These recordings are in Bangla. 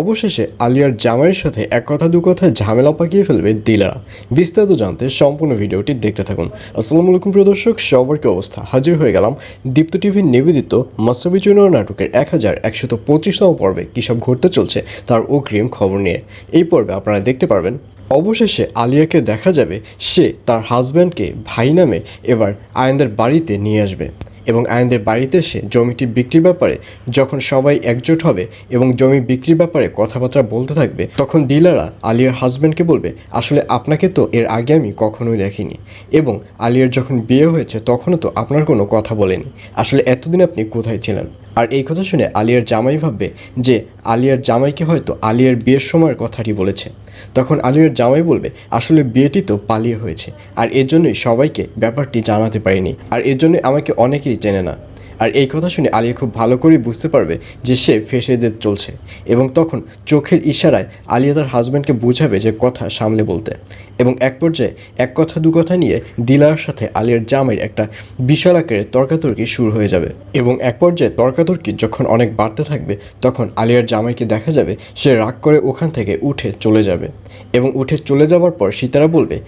অবশেষে আলিয়ার জামাইয়ের সাথে এক কথা, দু কথায় ঝামেলা পাকিয়ে ফেলবে দিলারা। বিস্তারিত জানতে সম্পূর্ণ ভিডিওটি দেখতে থাকুন। আসসালামু আলাইকুম, প্রিয় দর্শক, সবার কি অবস্থা? হাজির হয়ে গেলাম দীপ্ত টিভির নিবেদিত মাসাবি জুনিয়র নাটকের এক হাজার একশত পঁচিশতম পর্বে কী সব ঘটতে চলছে তার অগ্রিম খবর নিয়ে। এই পর্বে আপনারা দেখতে পারবেন, অবশেষে আলিয়াকে দেখা যাবে সে তার হাজব্যান্ডকে ভাই নামে এবার আয়নদের বাড়িতে নিয়ে আসবে। এবং আয়নদের বাড়িতে এসে জমিটি বিক্রির ব্যাপারে যখন সবাই একজোট হবে এবং জমি বিক্রির ব্যাপারে কথাবার্তা বলতে থাকবে, তখন ডিলাররা আলিয়ার হাজব্যান্ডকে বলবে, আসলে আপনাকে তো এর আগে আমি কখনোই দেখিনি। এবং আলিয়ার যখন বিয়ে হয়েছে, তখনও তো আপনার কোনো কথা বলেনি। আসলে এতদিন আপনি কোথায় ছিলেন? আর এই কথা শুনে আলিয়ার জামাই ভাববে যে, আলিয়ার জামাইকে হয়তো আলিয়ার বিয়ের সময়ের কথাটি বলেছে। তখন আলিয়ার জামাই বলবে, আসলে বিয়েটি তো পালিয়ে হয়েছে। আর এর জন্যই সবাইকে ব্যাপারটি জানাতে পারিনি। আর এর জন্যই আমাকে অনেকেই চেনে না। আর এই কথা শুনে আলিয়া খুব ভালো করেই বুঝতে পারবে যে সে ফেসে যেতে চলছে। এবং তখন চোখের ইশারায় আলিয়া তার হাজব্যান্ডকে বোঝাবে যে কথা সামলে বলতে। এবং এক পর্যায়ে এক কথা, দু কথা নিয়ে দিলার সাথে আলিয়ার জামাইয়ের একটা বিশাল আকারের তর্কাতর্কি শুরু হয়ে যাবে। এবং এক পর্যায়ে তর্কাতর্কি যখন অনেক বাড়তে থাকবে, তখন আলিয়ার জামাইকে দেখা যাবে সে রাগ করে ওখান থেকে উঠে চলে যাবে। এবং উঠে চলে যাওয়ার পর সীতারা বলবে,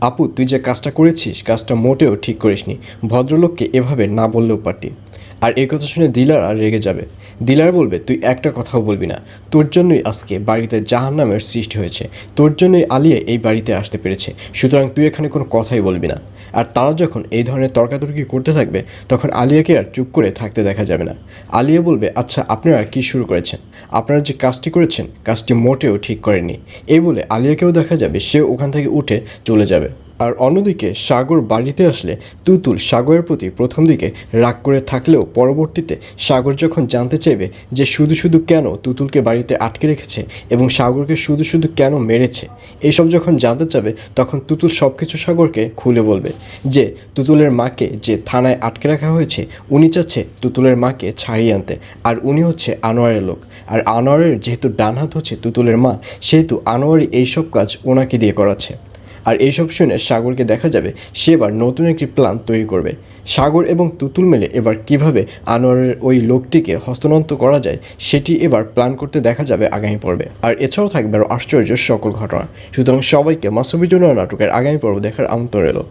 আপু, তুই যে কাজটা করেছিস, কাজটা মোটেও ঠিক করিসনি। ভদ্রলোককে এভাবে না বললেও পারতি। আর এই কথা শুনে দিলার আর রেগে যাবে। দিলার বলবে, তুই একটা কথাও বলবি না। তোর জন্যই আজকে বাড়িতে জাহান নামের সৃষ্টি হয়েছে। তোর জন্যই আলিয়া এই বাড়িতে আসতে পেরেছে। সুতরাং তুই এখানে কোনো কথাই বলবি না। আর তারা যখন এই ধরনের তর্কাতর্কি করতে থাকবে, তখন আলিয়াকে আর চুপ করে থাকতে দেখা যাবে না। আলিয়া বলবে আচ্ছা আপনারা কি শুরু করেছেন? আপনারা যে কাজটি করেছেন, কাজটি মোটেও ঠিক করেনি এই বলে আলিয়াকেও দেখা যাবে, সে ওখান থেকে উঠে চলে যাবে। আর অন্যদিকে সাগর বাড়িতে আসলে তুতুল সাগরের প্রতি প্রথম দিকে রাগ করে থাকলেও পরবর্তীতে সাগর যখন জানতে চাইবে যে শুধু শুধু কেন তুতুলকে বাড়িতে আটকে রেখেছে এবং সাগরকে শুধু শুধু কেন মেরেছে, এইসব যখন জানতে চাবে তখন তুতুল সব কিছু সাগরকে খুলে বলবে যে তুতুলের মাকে যে থানায় আটকে রাখা হয়েছে, উনি চাচ্ছে তুতুলের মাকে ছাড়িয়ে আনতে। আর উনি হচ্ছে আনোয়ারের লোক। আর আনোয়ারের যেহেতু ডান হাত হচ্ছে তুতুলের মা, সেহেতু আনোয়ারই এইসব কাজ ওনাকে দিয়ে করাচ্ছে। আর এইসব শুনে সাগরকে দেখা যাবে সে এবার নতুন একটি প্ল্যান তৈরি করবে। সাগর এবং তুতুল মেলে এবার কীভাবে আনোয়ারের ওই লোকটিকে হস্তনন্ত করা যায়, সেটি এবার প্ল্যান করতে দেখা যাবে আগামী পর্বে। আর এছাড়াও থাকবে আরও আশ্চর্য সকল ঘটনা। সুতরাং সবাইকে মাসবি জন্য নাটকের আগামী পর্ব দেখার আমন্ত্রণ এলো